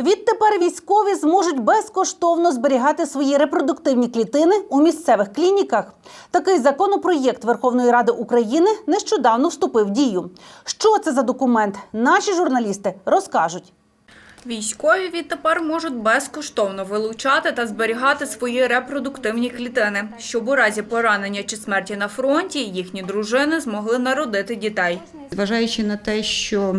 Відтепер військові зможуть безкоштовно зберігати свої репродуктивні клітини у місцевих клініках. Такий законопроєкт Верховної Ради України нещодавно вступив в дію. Що це за документ? Наші журналісти розкажуть. Військові відтепер можуть безкоштовно вилучати та зберігати свої репродуктивні клітини, щоб у разі поранення чи смерті на фронті їхні дружини змогли народити дітей. Зважаючи на те, що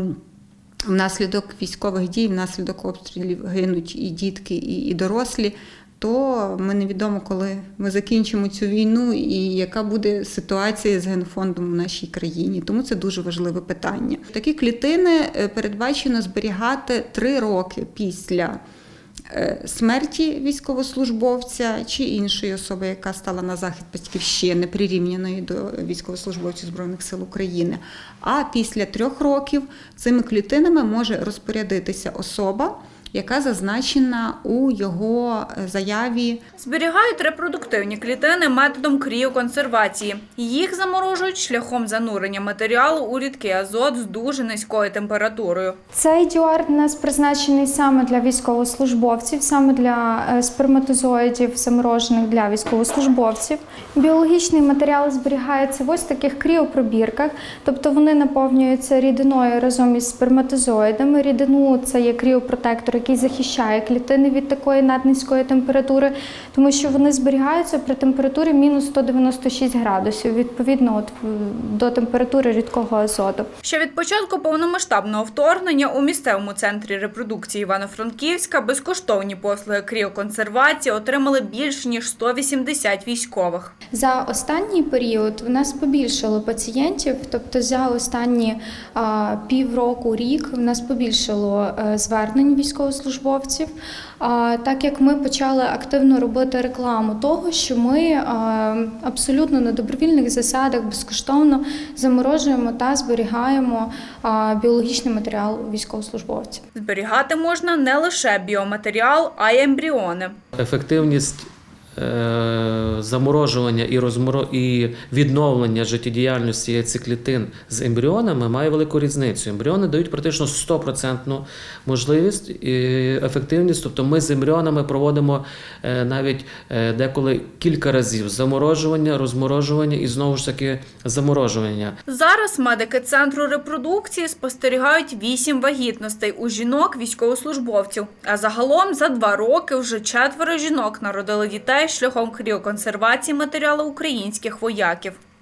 внаслідок військових дій, внаслідок обстрілів гинуть і дітки, і, і дорослі, то ми невідомо, коли ми закінчимо цю війну і яка буде ситуація з генфондом в нашій країні. Тому це дуже важливе питання. Такі клітини е, передбачено зберігати три роки після. Е, Смерті військовослужбовця чи іншої особи, яка стала на захист батьківщини, прирівняної до військовослужбовців Збройних сил України. А після трьох років цими клітинами може розпорядитися особа, яка зазначена у його е, заяві Зберігають репродуктивні клітини методом кріоконсервації. Їх заморожують шляхом занурення матеріалу у рідкий азот з дуже низькою температурою. Цей діор у нас призначений саме для військовослужбовців, саме для е, сперматозоїдів, заморожених для військовослужбовців. Біологічний матеріал зберігається в ось таких кріопробірках, тобто вони наповнюються рідиною разом із сперматозоїдами. Рідину це є кріопротектор, який захищає клітини від такої наднизької температури, тому що вони зберігаються при температурі мінус 196 градусів, відповідно от, до температури рідкого азоту. Ще від початку повномасштабного вторгнення у місцевому центрі репродукції Івано-Франківська безкоштовні послуги кріоконсервації отримали більш ніж 180 військових. За останній період в нас побільшало пацієнтів, тобто за останні півроку, рік в нас побільшало е, звернень військовослужбовців. А, так як ми почали активно робити рекламу того, що ми абсолютно на добровільних засадах безкоштовно заморожуємо та зберігаємо біологічний матеріал військовослужбовців. Зберігати можна не лише біоматеріал, а й ембріони. ефективність заморожування і розморо... і відновлення життєдіяльності яйцеклітин з ембріонами має велику різницю. Ембріони дають практично 100% можливість і ефективність. Тобто ми з ембріонами проводимо е, навіть е, деколи кілька разів заморожування, розморожування і знову ж таки заморожування. Зараз медики центру репродукції спостерігають вісім вагітностей у жінок військовослужбовців. А загалом за два роки вже четверо жінок народили дітей шляхом кріоконсервації матеріалу українських вояків.